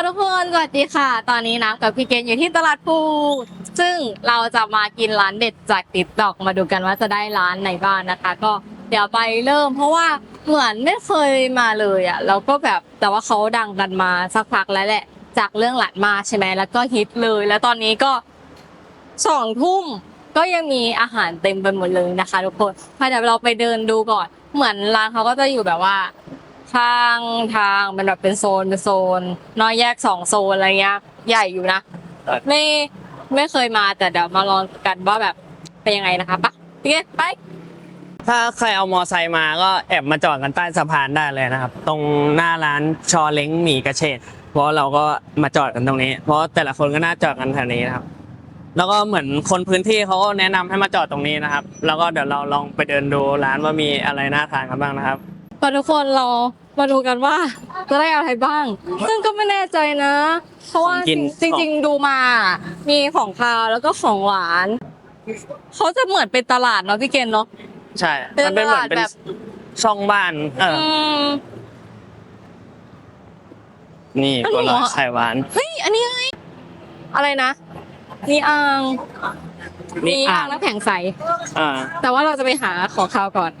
ค่ะทุกคน สวัสดีค่ะ ตอนนี้น้ำกับพี่เกณฑ์อยู่ที่ตลาดภูซึ่งเราจะมากินร้านเด็ดจากติ๊กตอกมาดูกันว่าจะได้ร้านไหนบ้างนะคะ ก็เดี๋ยวไปเริ่ม เพราะว่าเหมือนไม่เคยมาเลยอะแล้วก็แบบแต่ว่าเขาดังกันมาสักพักแล้วแหละ จากเรื่องหลานมาใช่ไหมแล้วก็ฮิตเลย แล้วตอนนี้ก็สองทุ่มก็ยังมีอาหารเต็มไปหมดเลยนะคะ ทุกคนพาเดี๋ยวเราไปเดินดูก่อน เหมือนร้านเขาก็จะอยู่แบบว่า ข้างทางเป็นแบบเป็นโซนเป็นโซนน้อยแยกสองโซนอะไรเงี้ย ใหญ่อยู่นะ ไม่ไม่เคยมาแต่เดี๋ยวมาลองกันว่าแบบเป็นยังไงนะคะปะพี่เกดไป ถ้าใครเอามอไซค์มาก็แอบมาจอดกันใต้สะพานได้เลยนะครับ ตรงหน้าร้านชอเล้งหมี่กระเฉดเพราะเราก็มาจอดกันตรงนี้ เพราะแต่ละคนก็น่าจอดกันแถวนี้นะครับ แล้วก็เหมือนคนพื้นที่เขาก็แนะนำให้มาจอดตรงนี้นะครับ แล้วก็เดี๋ยวเราลองไปเดินดูร้านว่ามีอะไรน่าทานกันบ้างนะครับ พอทุกคนเรามาดูกันว่าจะได้อะไรบ้าง ซึ่งก็ไม่แน่ใจนะ เพราะว่าของกิน จริง ๆ ดูมา มีของคาวแล้วก็ของหวาน เขาจะเหมือนเป็นตลาดเนาะพี่เกณฑ์เนาะ ใช่ เป็นมันเป็นเหมือนเป็นตลาดแบบ ช่องบ้าน เออ อืม นี่อันนี้บัวลอยเหรอ ไข่หวาน เฮ้ยอันนี้ไงอะไรนะมีอ่างมีมีอ่าอ่างงน้ำแข็งใส อ่า แต่ว่าเราจะไปหาของคาวก่อน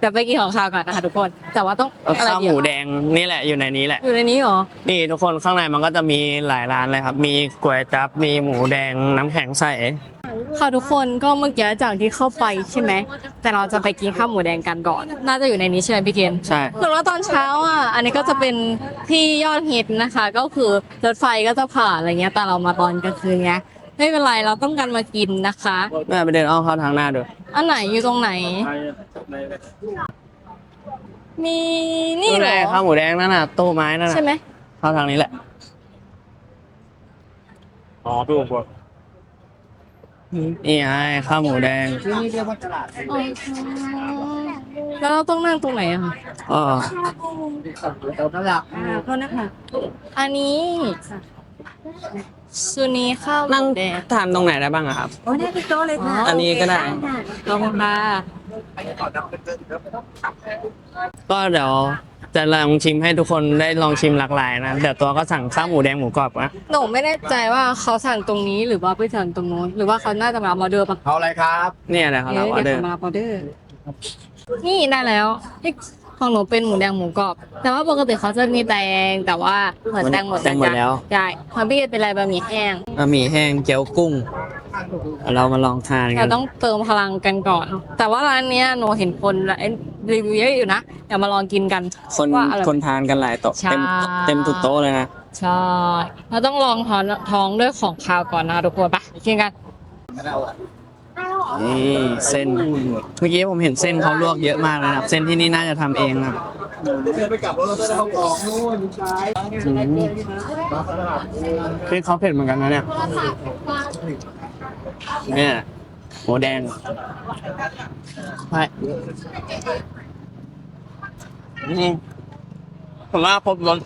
แต่ไปกินของคาวก่อนนะคะทุกคน แต่ว่าต้องอะไรข้าวดีหมูอะแดงนี่แหละอยู่ในนี้แหละ อยู่ในนี้เหรอ นี่ทุกคนข้างในมันก็จะมีหลายร้านเลยครับ มีก๋วยจั๊บมีหมูแดงน้ำแข็งใส ค่ะทุกคนก็เมื่อกี้จากที่เข้าไปใช่ไหม แต่เราจะไปกินข้าวหมูแดงกันก่อน น่าจะอยู่ในนี้ใช่ไหมพี่เกณฑ์ใช่ส่วนว่าตอนเช้าอะ อันนี้ก็จะเป็นที่ยอดฮิตนะคะ ก็คือรถไฟก็จะผ่านอะไรเงี้ย แต่เรามาตอนกลางคืนไง ไม่เป็นไรเราต้องการมากินนะคะ แม่ไปเดินอ้อมเข้าทางหน้าดูอันไหนอยู่ตรงไหน มีนี่เหรแหอละข้าวหมูแดงนั่นน่ะตู้ไม้นั่นน่ะใช่ไหมเข้าทางนี้แหละ อ๋อพี่ผมบอกนี่ไงข้าวหมูแดงอ๋อแล้วเราต้องนั่งตรงไหนอะคะอ๋ออ่าโทษนะคะอันนี้ ซูนีข้าวหนั่งมูแดงทานตรงไหนได้บ้างอะครับ โอ้ได้ที่โต๊ะเลยค่ะอันนี้ก็ได้ ขอบคุณค่ะก็เดี๋ยวจะลองชิมให้ทุกคนได้ลองชิมหลากหลายนะเดี๋ยวตัวก็สั่งข้าวหมูแดงหมูกรอบนะหนูไม่แน่ใจว่าเขาสั่งตรงนี้หรือว่าไปสั่งตรงนู้นหรือว่าเขาน่าจะมาออเดอร์ปะเอาอะไรครับเนี่ยแหละครับเราออเดี๋เดอยวร์ เขามาออเดอร์ นี่ได้แล้วนี่ ของหนูเป็นหมูแดงหมูกรอบ แต่ว่าปกติเขาจะมีแตงแต่ว่าเหมือนแตงหมดแตงหมดแล้ว ใช่ของพี่เป็นอะไรบะหมี่แห้งบะหมี่แห้งเกี๊ยวกุ้ง เรามาลองทานกัเรานต้องเติมพลังกันก่อน แต่ว่าร้านเนี้ยหนูเห็นคนรีวิวเยอะอยู่นะเดี๋ยวมาลองกินกันคนว่าอร่อย คนทานกันหลายโต๊ะใช่ เต็มเต็มทุกโต๊ะเลยนะใช่เราต้องลองท้องท้องด้วยของคาวก่อนนะทุกคนไปกินกัน นี่เส้น เมื่อกี้ผมเห็นเส้นเขาลวกเยอะมากเลยนะครับ เส้นที่นี่น่าจะทำเองนะครับเดินไปกลับรถแล้วเข้ากองนู่นซ้ายอืมคือเขาเผ็ดเหมือนกันนะเนี่ย เนี่ยหมูแดงไปนี่ผมว่าครบรส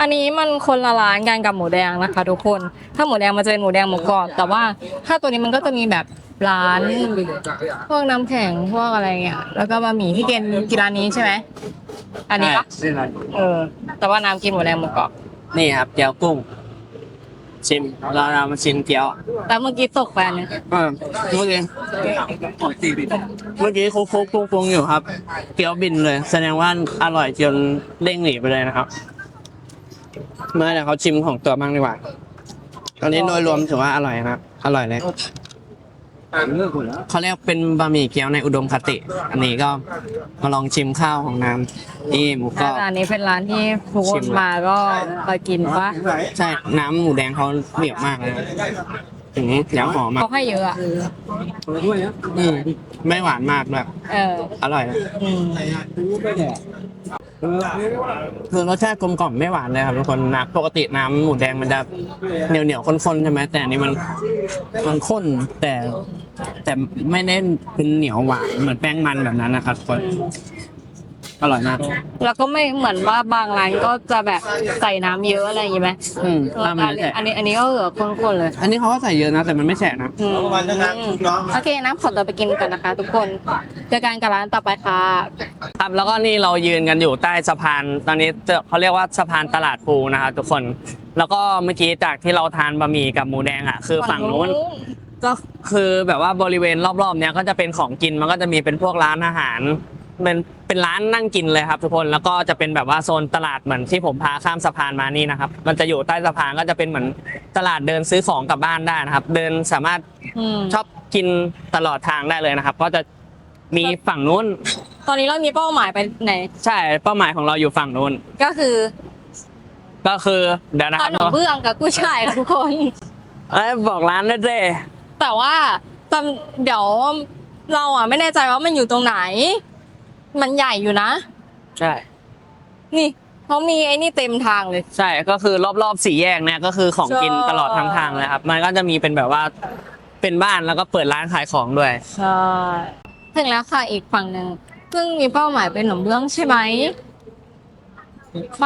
อันนี้มันคนละร้านกันกับหมูแดงนะคะ ทุกคน ถ้าหมูแดงมันจะเป็นหมูแดงหมูกรอบ แต่ว่าถ้าตัวนี้มันก็จะมีแบบ ร้าน พวกน้ำแข็งพวกอะไรเงี้ยแล้วก็บะหมี่ที่เกณฑ์กินร้านนี้ใช่ไหมอันนี้ปะใช่เออ แต่ว่าน้ำกินหมูแดงหมูกรอบนี่ครับเกี๊ยวกุ้ง ชิมเราเรามาชิมเกี๊ยวแล้วเมื่อกี้ตกไปอันนึงเออเมื่อกี้เมื่อกี้คุกคุกคุกคุกอยู่ครับ เกี๊ยวบินเลย แสดงว่าอร่อยจนเด้งหนีไปเลยนะครับเมื่อเดี๋ยวเขาชิมของตัวบ้างดีกว่าตอนนี้โดยรวมถือว่าอร่อยนะครับอร่อยเลย เขาเรียกเป็นบะหมี่เกี๊ยวในอุดมคติ อันนี้ก็มาลองชิมข้าวของน้ำนี่หมูกรอบร้านนี้เป็นร้านที่ทุกคชินมมาก็ไปกินปะใช่น้ำหมูแดงเขาเหนียวมากเลยนะอย่างนี้เดี๋ยวหอมมากเขาให้เยอะอะอืมไม่หวานมากแบบเอออร่อยนะอืมคือรสชาติกลมกล่อมไม่หวานเลยครับทุกคนนะปกติน้ำหมูแดงมันจะเหนียวเหนียวๆข้นๆใช่ไหมแต่อันนี้มันมันข้นแต่ แต่ไม่ได้เป็นเหนียวหวานเหมือนแป้งมันแบบนั้นนะครับทุกคนอร่อยมากแล้วก็ไม่เหมือนว่าบางร้านก็จะแบบใส่น้ำเยอะอะไรอย่างงี้ไหมอืมเออน้ำมันไม่แฉะอันนี้อันนี้ก็เหลือข้นๆเลย อันนี้เขาก็ใส่เยอะนะ แต่มันไม่แฉะนะ อืมประมาณนั้นนะน้องโอเคน้ำขอตัวไปกินกันนะคะ ทุกคนเจอกันกับร้านต่อไปค่ะ ครับแล้วก็นี่เรายืนกันอยู่ใต้สะพาน ตอนนี้เขาเรียกว่าสะพานตลาดภูนะครับทุกคน แล้วก็เมื่อกี้จากที่เราทานบะหมี่กับหมูแดงอะ คือฝั่งนู้น ก็คือแบบว่าบริเวณรอบๆเนี้ยก็จะเป็นของกินมันก็จะมีเป็นพวกร้านอาหารเป็นเป็นร้านนั่งกินเลยครับ ทุกคนแล้วก็จะเป็นแบบว่าโซนตลาดเหมือนที่ผมพาข้ามสะพานมานี่นะครับ มันจะอยู่ใต้สะพานก็จะเป็นเหมือนตลาดเดินซื้อของกลับบ้านได้นะครับ เดินสามารถอืมชอบกินตลอดทางได้เลยนะครับ ก็จะมีฝั่งนู้น ตอนนี้เรามีเป้าหมายไปไหน ใช่เป้าหมายของเราอยู่ฝั่งนู้นก็คือ ก็คือเดี๋ยวนะขครับนมเบื้องกับกุ้ยช่ายค่ะทุกคนเอ้ยบอกร้านด้วยเจ้ แต่ว่าจำเดี๋ยวเราอะไม่แน่ใจว่ามันอยู่ตรงไหน มันใหญ่อยู่นะ ใช่ นี่เขามีไอ้นี่เต็มทางเลย ใช่ก็คือรอบๆสี่แยกเนี่ยก็คือของกินใช่ตลอดทั้งทางเลยครับ มันก็จะมีเป็นแบบว่าเป็นบ้านแล้วก็เปิดร้านขายของด้วย ใช่ถึงแล้วค่ะอีกฝั่งหนึ่งซึ่งมีเป้าหมายเป็นขนมเบื้องใช่ไหมไป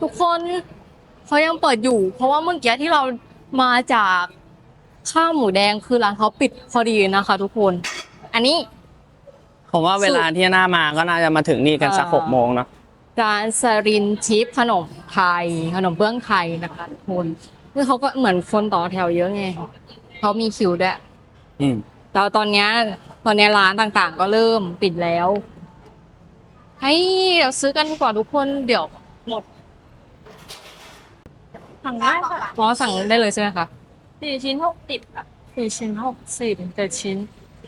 ทุกคนเขายังเปิดอยู่ เพราะว่าเมื่อกี้ที่เรามาจาก ข้าวหมูแดงคือร้านเขาปิดพอดีนะคะ ทุกคน อันนี้ ผมว่าเวลาที่หน้ามาก็น่าจะมาถึงนี่กันสักอ่าหกโมงเนาะร้านสรินชิปขนมไทย ขนมเบื้องไทยนะคะทุกคนคือเขาก็เหมือนคนต่อแถวเยอะไงเขามีคิวด้วยอืมแล้วตอนเนี้ยตอนเนี้ยร้านต่างๆ ก็เริ่มปิดแล้วให้เดี๋ยวซื้อกันดีกว่าทุกคนเดี๋ยวหมดสั่งได้ค่ะพอสั่งได้เลยใช่ไหมคะ สี่ชิ้นหกสิบค่ะสี่ชิ้นหกสิบเจ็ดชิ้น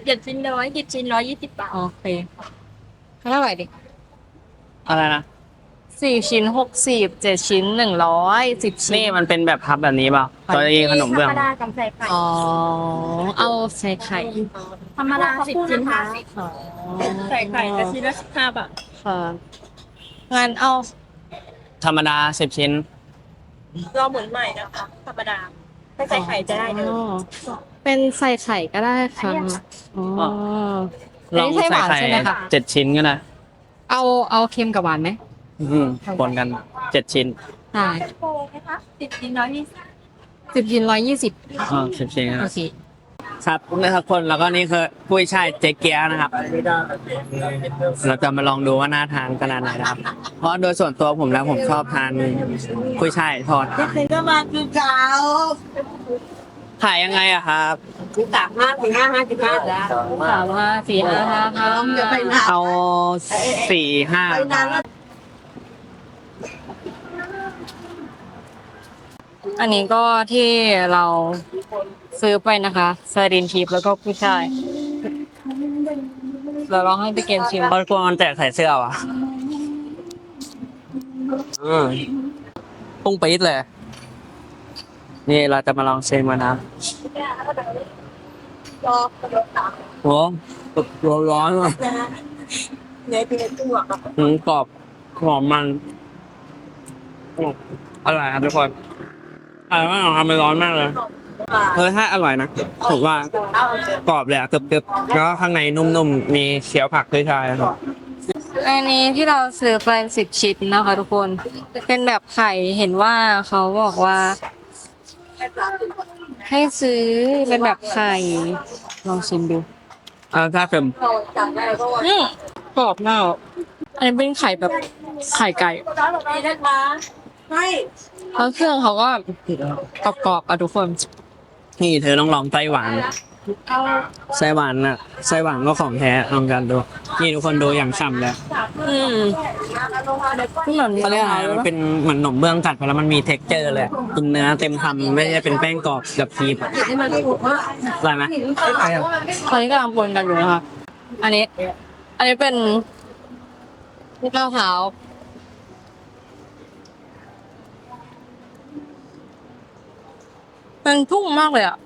เจ็ดชิ้นร้อยยี่ชิ้นร้อยยี่สิบบาทโอเคเท่าไหร่ดิอะไรนะสี่ชิ้นหกสิบเจ็ดชิ้นหนึ่งร้อยสิบชิ้นนี่มันเป็นแบบพับแบบนี้เปล่าตัวเองขนมเบื้อง ธรรมดากับใส่ไข่อ๋อเอาใส่ไข่ธรรมดาสิบชิ้นห้าสิบอ๋อใส่ไข่แต่ชิ้นละสิบห้าบาทค่ะงั้นเอาธรรมดาสิบชิ้น เราหมุนใหม่นะคะธรรมดา ไม่ใส่ไข่จะได้เลยอ๋อเป็นใส่ไข่ก็ได้ค่ะอ๋ออ๋อันนี้ใช่หวานใช่ไหมคะเจ็ดชิ้นก็ได้เอาเอาเค็มกับหวานไหมอืมปนกันเจ็ดชิ้นได้โปรไหมคะสิบชิ้นร้อยยี่สิบสิบชิ้นร้อยยี่สิบอ๋อสิบชิ้นคโอรับเค ครับนะครับคนแล้วก็นี่คือกุ้ยช่ายเจ๊เกียะนะครับ เราจะมาลองดูว่าน่าทานขนาดไหนนะครับ เพราะโดยส่วนตัวผมแล้วผมชอบทานกุ้ยช่ายทอดเคยก็มาคือเก่าขายยังไงอะครับคือสามห้าสี่ห้าห้าสิบห้าจ้ะสามห้าสี่ห้าห้าห้าจะไปนานเอาสี่ห้าไปนานแล้วอันนี้ก็ที่เรา ซื้อไปนะคะซาดินทิปแล้วก็กุ้ยช่ายเราลองให้พี่เกณฑ์ชิมเพราะกลัวมันแตกใส่เสื้อว่ะอืมปุ้งปี๊ดเลย นี่เราจะมาลองชิมกันนะครับโอ้ร้อนร้อนๆอะในเป็นตัวกับอืมกรอบหอมมันอืมอร่อยครับทุกคนอร่อยมากครับมันร้อนมากเลย เออถ้าอร่อยนะผมว่ากรอบเลยอะกรึบๆแล้วก็ข้างในนุ่มๆ มีเคี้ยวผักด้วยชายครับ อันนี้ที่เราซื้อไปสิบชิ้นนะคะทุกคน เป็นแบบไข่เห็นว่าเขาบอกว่า ให้ซื้อเป็นแบบไข่ลองชิมดูเออถ้าเค็มอืมกรอบมากอันนี้เป็นไข่แบบไข่ไก่นี่นะคะให้แล้วเครื่องเขาก็กรอบๆอะทุกคน นี่เธอต้องลองไส้หวานไส้หวานน่ะไส้หวานก็ของแท้ลองกันดู นี่ทุกคนดูอย่างฉ่ำเลยอืมเหมือนเขาเรียกอะไรมันเป็นเหมือนขนมเบื้องกัดไปแล้วมันมีเท็กเจอร์เลยกินเนื้อเต็มคำไม่ใช่เป็นแป้งกรอบกับคีบอะที่มันถูกว่าอร่อยไหมตอนนี้กำลังปนกันอยู่นะคะอันนี้ อันนี้เป็นมะพร้าว มันพุ่งมากเลยอะ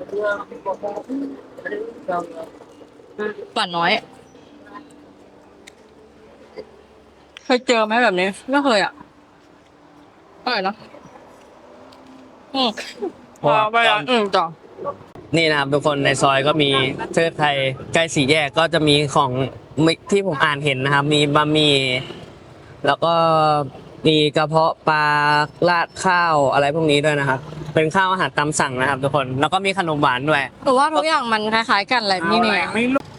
ป่านน้อย เคยเจอไหมแบบนี้ไม่เคยอะอร่อยเนอะอืมพอไปแล้วอืมต่อนี่นะครับทุกคนในซอยก็มีเทิดไทยใกล้สี่แยกก็จะมีของที่ผมอ่านเห็นนะครับ มีบะหมี่แล้วก็มีกระเพาะปลาราดข้าวอะไรพวกนี้ด้วยนะครับ เป็นข้าวอาหารตามสั่งนะครับทุกคนแล้วก็มีขนมหวานด้วยหนูว่าทุกอย่างมันคล้ายๆกันแหละนี่เนี่ย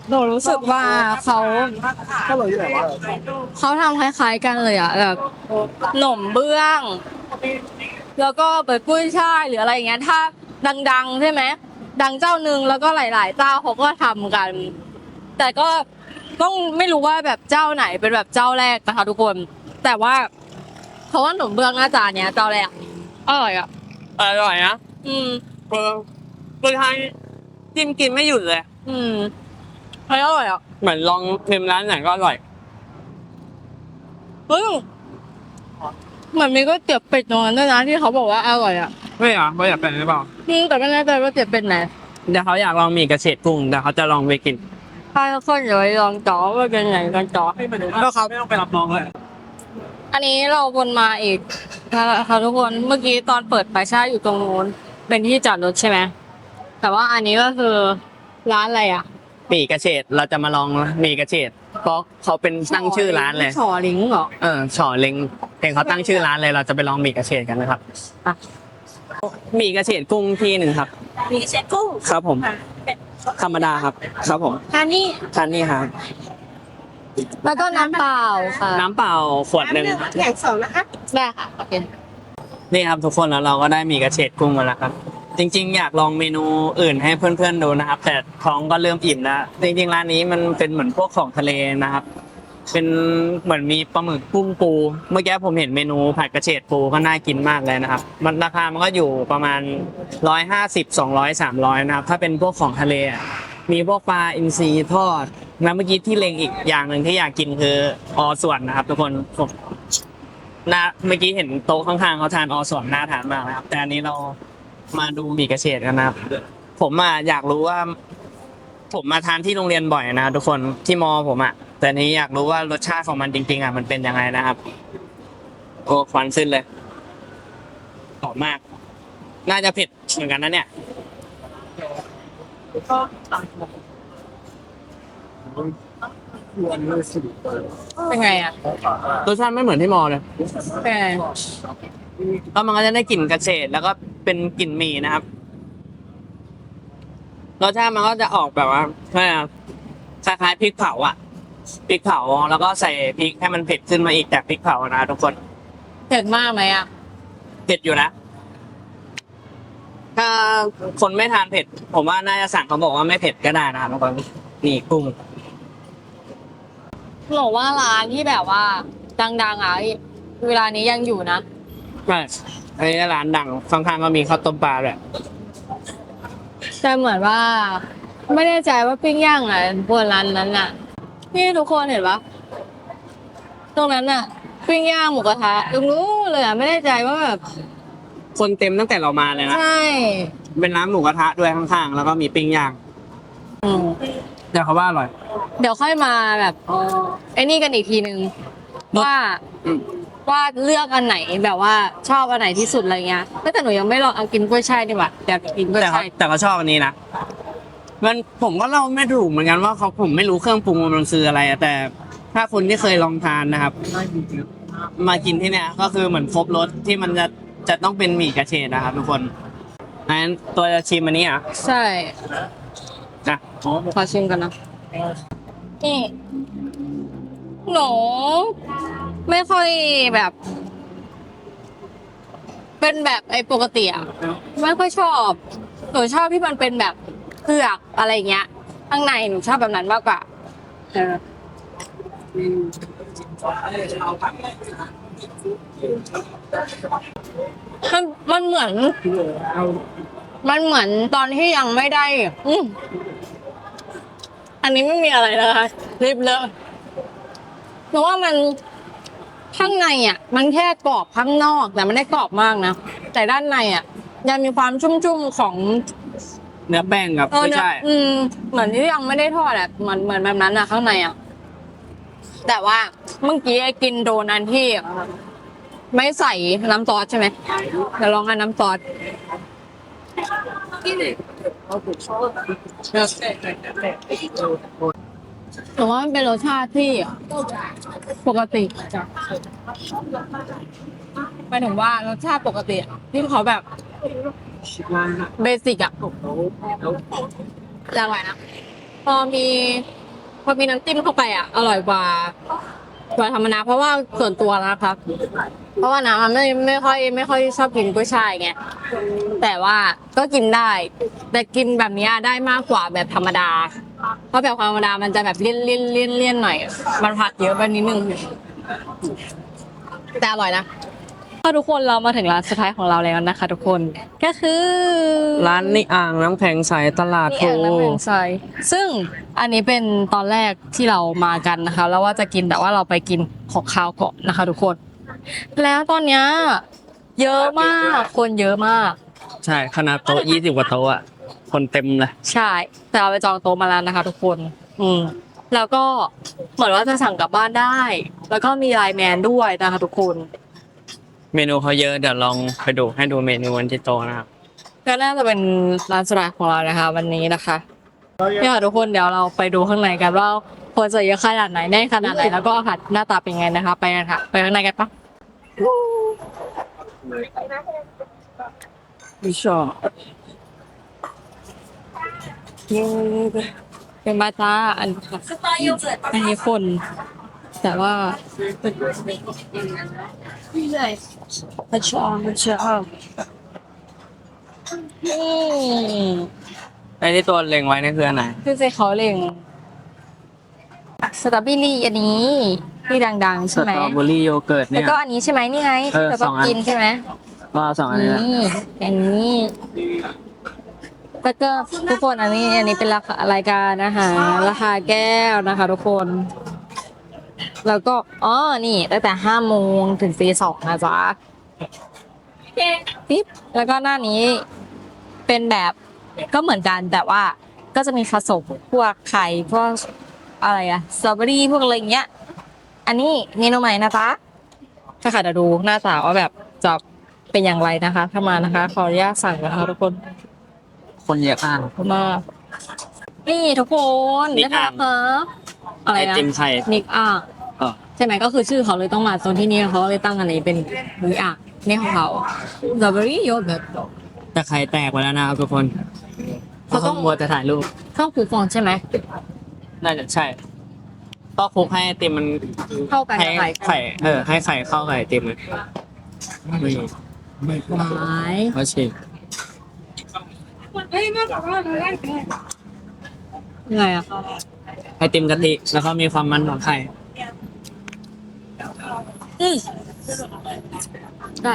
หนูรู้สึกว่าเขาเขาทำคล้าย ๆกันเลยอะแบบหนมเบื้อง แล้วก็เปิดกุ้ยช่ายหรืออะไรอย่างเงี้ยถ้าดังๆใช่ไหมดังเจ้าหนึ่งแล้วก็หลาย ๆ เจ้าเขาก็ทำกัน แต่ก็ต้องไม่รู้ว่าแบบเจ้าไหนเป็นแบบเจ้าแรกนะคะทุกคน แต่ว่าเพราะว่าขนมเบื้องหน้าจานเนี้ยเจ้าแรกอร่อยอะ อร่อยนะอืมเออคือทานจิ้มกินไม่หยุดเลย อืมเฮ้ยอร่อยอะเหมือนลองชิมร้านไหนก็อร่อยเฮ้ยเหมือนมีก๋วยเตี๋ยวเป็ดตรงนั้นด้วยนะที่เขาบอกว่าอร่อยอะไม่เหรอไม่อยากเป็นหรือเปล่าอืมแต่ไม่แน่ใจว่าเตี๋ยวเป็ดไหนเดี๋ยวเขาอยากลองหมีกระเฉดกุ้งเดี๋ยวเขาจะลองไปกินถ้าทุกคนเดี๋ยวไปลองจ่อว่าเป็นไงกันจ่อก็เขาไม่ต้องไปรับน้องเลยอันนี้เราวนมาอีก นะคะทุกคนเมื่อกี้ตอนเปิดไปใช่อยู่ตรงนู้นเป็นที่จอดรถใช่ไหมแต่ว่าอันนี้ก็คือร้านอะไรอะหมี่กระเฉดเราจะมาลองหมี่กระเฉดเพราะเขาเป็นตั้งชื่อร้านเลยฉอลิงเหรอเออฉ่อเล็งเห็นเขาตั้งชื่อร้านเลยเราจะไปลองหมี่กระเฉดกันนะครับอะหมี่กระเฉดกุ้งที่หนึ่งครับมีเชฟกุ้งครับผม ธรรมดาครับ ครับผมทานนี่ทานนี่ครับ แล้วก็น้ำเปล่าค่ะน้ำเปล่าขวดหนึ่งอย่างสองนะคะได้ค่ะโอเคนี่ครับทุกคนแล้วเราก็ได้หมี่กระเฉดกุ้งมาแล้วครับ จริง ๆ อยากลองเมนูอื่นให้เพื่อนๆดูนะครับ แต่ท้องก็เริ่มอิ่มแล้วจริงๆร้านนี้มันเป็นเหมือนพวกของทะเลนะครับ เป็นเหมือนมีปลาหมึกกุ้งปู เมื่อกี้ผมเห็นเมนูผัดกระเฉดปูก็น่ากินมากเลยนะครับ มันราคามันก็อยู่ประมาณร้อยห้าสิบสองร้อยสามร้อยนะครับถ้าเป็นพวกของทะเลอะ มีพวกปลาอินทรีทอดแล้วเมื่อกี้ที่เล็งอีกอย่างหนึ่งที่อยากกินคืออส่วนนะครับ ทุกคนผมนาเมื่อกี้เห็นโต๊ะข้างๆเขาทานอส่วนน่าทานมากนะครับ แต่อันนี้เรามาดูหมี่กระเฉดกันนะครับ ผมอะอยากรู้ว่า ผมมาทานที่โรงเรียนบ่อยนะทุกคนที่มอผมอะแต่นี้อยากรู้ว่ารสชาติของมันจริง ๆอะมันเป็นยังไงนะครับโอ้ควันขึ้นเลยหอมมาก น่าจะเผ็ดเหมือนกันนะเนี่ย เป็นไงอะรสชาติไม่เหมือนที่มอเลยเป็นไงแล้วมันก็จะได้กลิ่นกระเฉดแล้วก็เป็นกลิ่นหมี่นะครับรสชาติมันก็จะออกแบบว่าคล้ายๆพริกเผาอะพริกเผาแล้วก็ใส่พริกให้มันเผ็ดขึ้นมาอีกจากพริกเผานะทุกคนเผ็ดมากไหมอะเผ็ดอยู่นะ ถ้าคนไม่ทานเผ็ด ผมว่าน่าจะสั่งเขาบอกว่าไม่เผ็ดก็ได้นะครับทุกคนนี่กุ้งหนูว่าร้านที่แบบว่า ดังๆอะเวลานี้ยังอยู่นะใช่อันนี้ร้านดังข้างๆก็มีข้าวต้มปลาด้วยแต่เหมือนว่า ไม่แน่ใจว่าปิ้งย่างอะบนร้านนั้นอะนี่ทุกคนเห็นปะตรงนั้นอะปิ้งย่างหมูกระทะตรงนู้นเลยอะไม่แน่ใจว่าแบบ คนเต็มตั้งแต่เรามาเลยนะใช่เป็นร้านหมูกระทะด้วยข้างๆ แล้วก็มีปิ้งย่างอืมแต่เขาว่าอร่อย เดี๋ยวค่อยมาแบบไอ้นี่กันอีกทีนึงรส ว่าอืมว่าเลือกอันไหนแบบว่าชอบอันไหนที่สุดอะไรเงี้ยแต่หนูยังไม่ลองเอากินกล้วยช่ายดีกว่าเดี๋ยวกินกล้วยแต่เขาช่ายแต่เขาชอบอันนี้นะมันผมก็เล่าไม่ถูกเหมือนกันว่าเขาผมไม่รู้เครื่องปรุงมันคืออะไรอะแต่ ถ้าคนที่เคยลองทานนะครับ มากินที่เนี่ยก็คือเหมือนครบรสที่มันจะ จะต้องเป็นหมี่กระเฉดนะครับทุกคนงั้นตัวจะชิมอันนี้อะใช่นะขอชิมกันนะนี่หนูไม่ค่อยแบบ เป็นแบบไอ้ปกติอะไม่ค่อยชอบหนูชอบที่มันเป็นแบบเผือกอะไรเงี้ยข้างในหนูชอบแบบนั้นมากกว่าเออ มันมันเหมือน มันเหมือนตอนที่ยังไม่ได้ อืมอันนี้ไม่มีอะไรนะคะรีบเลยเพราะว่ามันข้างในอะ มันแค่กรอบข้างนอก แต่ไม่ได้กรอบมากนะ แต่ด้านในอะ ยังมีความชุ่มๆของเนื้อแป้งกับ เออไม่เนี่ยใช่ อืม เหมือนที่ยังไม่ได้ทอดอะเหมือนเหมือนแบบนั้นอะ ข้างในอะ แต่ว่าเมื่อกี้ไอ้กินโดนอันที่ ไม่ใส่น้ำซอสใช่ไหมเดี๋ยวลองอันน้ำซอสแต่ว่ามันเป็นรสชาติที่ปกติหมายถึงว่ารสชาติปกติที่เขาแบบเบสิกอะหลากหลายนะ พอมี พอมีน้ำจิ้มเข้าไปอะอร่อยกว่าแบบธรรมดาเพราะว่าส่วนตัวนะครับเพราะว่าน้ำมันไม่ไม่ค่อยไม่ค่อยชอบกินกุ้ยช่ายไงแต่ว่าก็กินได้ แต่กินแบบเนี้ยได้มากกว่าแบบธรรมดา เพราะแบบธรรมดามันจะแบบเลี่ยนเลี่ยนเลี่ยนเลี่ยนหน่อย มันผักเยอะไปนิดนึงแต่อร่อยนะก็ทุกคนเรามาถึงร้านสุดท้ายของเราแล้วนะคะ ทุกคนก็คือ ร้านนี่อ่างน้ำแข็งใสตลาดนี่โพอ่างน้ำแข็งใสซึ่ง อันนี้เป็นตอนแรกที่เรามากันนะคะ แล้วว่าจะกินแต่ว่าเราไปกินของข้าวก่อนนะคะ ทุกคน แล้วตอนเนี้ยเยอะมากคนเยอะมาก ใช่ขนาดโต๊ะยี่สิบกว่าโต๊ะอะคนเต็มเลยใช่ แต่เราไปจองโต๊ะมาแล้วนะคะ ทุกคน อืม แล้วก็เหมือนว่าจะสั่งกลับบ้านได้ แล้วก็มีไลน์แมนด้วยนะคะทุกคนเมนูเขาเยอะเดี๋ยวลองไปดูให้ดูเมนูวันที่โต๊ะนะครับ ก็น่าจะเป็นร้านสุดท้ายของเรานะคะ วันนี้นะคะ เนี่ยค่ะทุกคนเดี๋ยวเราไปดูข้างในกันว่าคนจะเยอะขนาดไหนแน่นขนาดไหนแล้วก็อาหารหน้าตาเป็นไงนะคะ ไปกันค่ะ ไปข้างในกันปะไม่ชอบเป็นบาจ้าอันนี้ค่ะสไตล์โยเกิร์ตอันนี้คน แต่ว่าไม่ชอบไม่ชอบ อืมไอ้ที่ตัวเล็งไว้นี่คืออันไหน คือใจเขาเล่งสตรอเบอรี่อันนี้ที่ดังๆ สใช่ไหตมรอเบอรี่โยเกิร์ตแล้วเนี่ยก็อันนี้ใช่ไหมนี่ไงเออที่เราสต้อองงอัน กินใช่ไหมก็เอาสองอันนี้นะนี่อันนี้แล้วก็ทุกคนอันนี้อันนี้เป็นราคารายการนะคะราคาแก้วนะคะ ทุกคน แล้วก็อ๋อนี่ตั้งแต่ห้าโมงถึงตีสองนะจ๊ะปิ๊บแล้วก็หน้านี้เป็นแบบ ก็เหมือนกันแต่ว่าก็จะมีผสมพวกไข่พวกอะไรอะสตรอเบอรี่พวกอะไรอย่างเงี้ย อันนี้เมนูใหม่นะจ๊ะถ้าค่ะเดี๋ยวดูหน้าตาว่าแบบจะเป็นอย่างไรนะคะ ถ้ามานะคะ ขออนุญาตสั่งนะคะทุกคนคนเยอะมากขอบคุณมากนี่ทุกคนนิได้กค่ะอ่างครับอะไรไอนะติมไข่นิกอ่างเออใช่ไหมก็คือชื่อเขาเลยต้องมาตรงที่นี่เขาเลยตั้งอันนี้เป็นนิกอ่างนี่ของเขาสตรอเบอรี่โยเกิร์ต แต่ไข่แตกไปแล้วนะครับทุกคน เขาเขาต้ต้อองงมัวแต่ถ่ายรูปข้าวผูฟองใช่ไหม น่าจะใช่ ก็คลุกให้ไอติมมันเข้ากันให้กับไข่ไข่ เออ ให้ไข่เข้ากับไอติมเลยนี่ไม้เขาชิมยังไงอะไอติมกะทิแล้วก็มีความมันของไข่ อืมได้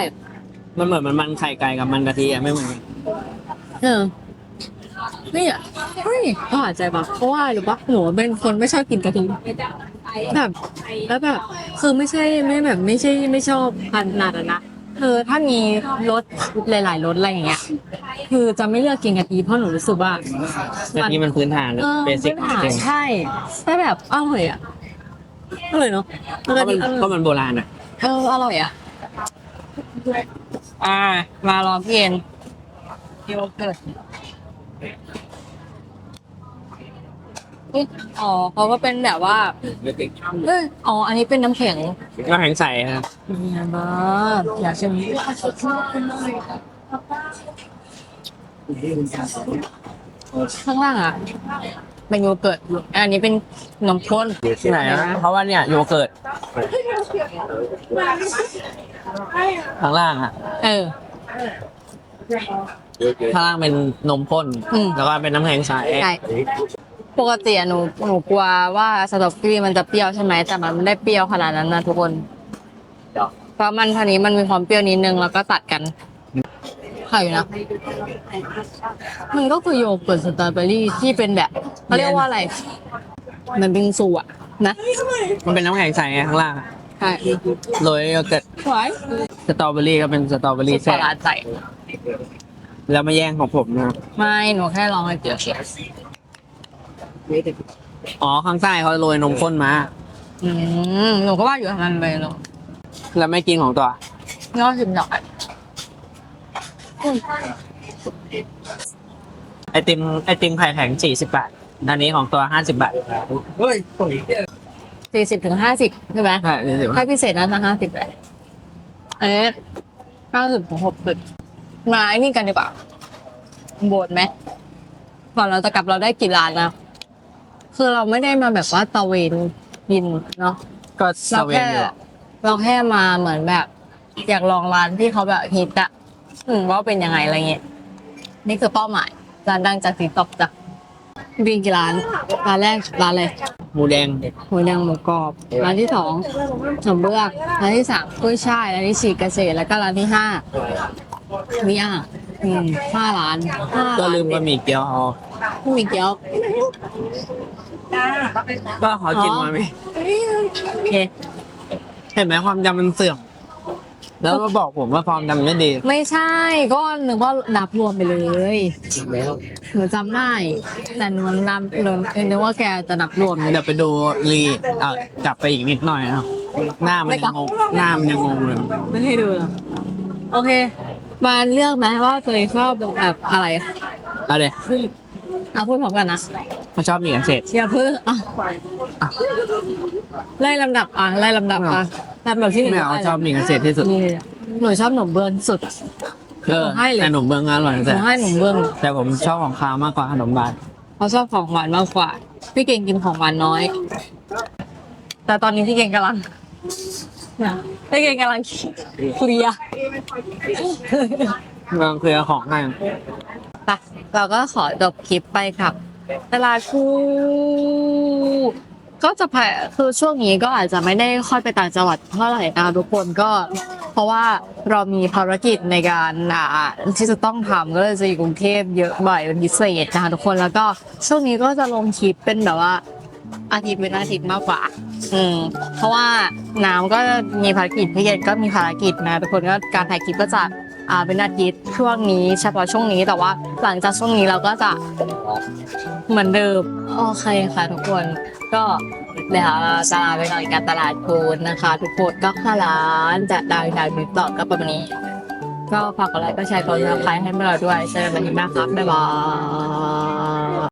มันเหมือนมันมันไข่ไก่กับมันกะทิอะไม่เหมือนกัน เออ นี่อะเฮ้ยก็อาจจะแบบเพราะว่าหรือปะหนูเป็นคนไม่ชอบกินกะทิแบบแล้วแบบคือไม่ใช่ไม่แบบไม่ใช่ไม่ชอบขนาดนั้นนะคือถ้ามีรสหลาย ๆรสอะไรอย่างเงี้ยคือจะไม่เลือกกินกะทิเพราะหนูรู้สึกว่ากะทิมันพื้นฐานเลยเออเบสิกพื้นฐานจริงใช่แต่แบบอร่อยอะอร่อยเนาะเพราะมันเพราะมันโบราณอะเอออร่อยอะอ่ามารอพี่เอ็นโยเกิร์ ตอุ๊ยอ๋อเขาก็เป็นแบบว่าเอยอ๋อ อันนี้เป็นน้ำแข็งก็แข็งใสครับเนี่ยบ้าอยากชิมข้างล่างอะ เป็นโยเกิร์ต อันนี้เป็นนมข้นที่ไหนนะเพราะว่าเนี่ยโยเกิร์ตข้างล่างอะ เออข้างล่างเป็นนมข้นอืมแล้วก็เป็นน้ำแข็งใสใช่ ปกติอะหนูหนูกลัวว่าสตรอเบอรี่มันจะเปรี้ยวใช่ไหมแต่มันไม่ได้เปรี้ยวขนาดนั้นนะทุกคนเพราะมันทีนี้มันมีความเปรี้ยวนิดนึงแล้วก็ตัดกันค่ะอยู่นะ มันก็คือโยเกิร์ตสตรอเบอรี่ที่เป็นแบบเขาเรียกว่าอะไรมันเป็นสูอะนะมันเป็นน้ำแข็งใสไงข้างล่างอะใช่โรยโยเกิร์ตสวยสตรอเบอรี่ก็เป็นสตรอเบอรี่ปแซ่ลาดใจแล้วมาแย่งของผมนะครับไม่หนูแค่ลองให้เจอ อ๋อข้างใต้เขาโรยนมข้นมา อืมหนูก็ว่าอยู่ทางนั้นไปเนาะแล้วไม่กินของตัวงอชิมหน่อยไอติมไอติมไข่แข็งสี่สิบบาทอันนี้ของตัวห้าสิบบาทสี่สิบถึงห้าสิบใช่ไหมใช่สี่สิบถ้าพิเศษนั้นนะห้าสิบเลยเอ๊ะเก้าสิบถึงหกสิบมาไอ้นี่กันดีกว่าโบนไหมก่อนเราจะกลับเราได้กี่ร้านนะ คือเราไม่ได้มาแบบว่าตะเวนกินเนาะก็สเราเวแค่นอยู่เราแค่มาเหมือนแบบ อยากลองร้านที่เขาแบบฮิตอะอืมว่าเป็นยังไงอะไรเงี้ยนี่คือเป้าหมายร้านดังจากติ๊กต็อกจ้ะวิ่งกี่ร้านร้านแรกร้านเลยหมูแดงหมูแดงหมูกรอบ ร้านที่สองขนมเบื้องร้านที่สามกุ้ยช่ายร้านที่สี่เกษตรแล้วก็ร้านที่ห้ามีอะอืมห้าร้านห้าก็ร้านลืมบะหมี่เกี๊ยวเอาไม่มีเกี๊ยว ก็เขากินมาไหมโอเคเห็นไหมความจำมันเสื่อม แล้วก็บอกผมว่าความจำไม่ดีไม่ใช่ก็นึกว่านับรวมไปเลยหนูจำได้ แต่หนูนับหนูนึกว่าแกจะนับรวมเดี๋ยวไปดูรีอะกลับไปอีกนิดหน่อยนะครับหน้ามันยังงงหน้ามันยังงงเลยไม่ให้ดูเหรอโอเค มาเลือกไหมว่าเคยชอบแบบอะไรเอาเลยเอาพูดพร้อมกันนะ เขาชอบหมี่กระเฉดเชียร์เพื่ออะไล่ลำดับอะไล่ลำดับอะลำดับที่หนึ่งไม่เอาชอบหมี่กระเฉดที่สุด นี่หนูชอบหนมเบืองสุด เออให้เลยแต่ขนมเบื้องอร่อยหนูแต่ให้หนมเบืองแต่ผมชอบของคาวมากกว่าขนมบานเขาชอบของหวานมากกว่า พี่เก่งกินของหวานน้อย แต่ตอนนี้พี่เก่งกำลังเนี่ยพี่เก่งกำลังเคลียร์ เมืองเคลียร์ของให้ ไปเราก็ขอจบคลิปไปครั บตลาคู่ก็จะพาคือช่วงนี้ก็อาจจะไม่ได้ค่อยไปต่างจังหวัดเท่าไหร่นะทุกคนก็ เพราะว่าเรามีภารกิจในการอ่าที่จะต้องทำก็เลยจะอยู่กรุงเทพเยอะบ่อยเป็นพิเศษนะคะทุกคนแล้วก็ช่วงนี้ก็จะลงคลิปเป็นแบบว่าอาทิตย์เป็นอาทิตย์มากกว่า อืม เพราะว่าน้ำก็มีภารกิจพี่เกดก็มีภารกิจนะทุกคนก็การถ่ายคลิปก็จะ เป็นอาทิตย์ช่วงนี้เฉพาะช่วงนี้แต่ว่าหลังจากช่วงนี้เราก็จะเหมือนเดิมโอเคค่ะทุกคนก็เดี๋ยวเราจะลาไปหน่อยการตลาดคูนนะคะ ทุกคนก็ข้าร้านจะดังดังติดต่อก็ประมาณนี้ ก็ฝากกดไลค์ก็แชร์กดซับสไครต์ให้พวกเราด้วยเจอกันใหม่คลิปหน้าครับบ๊ายบาย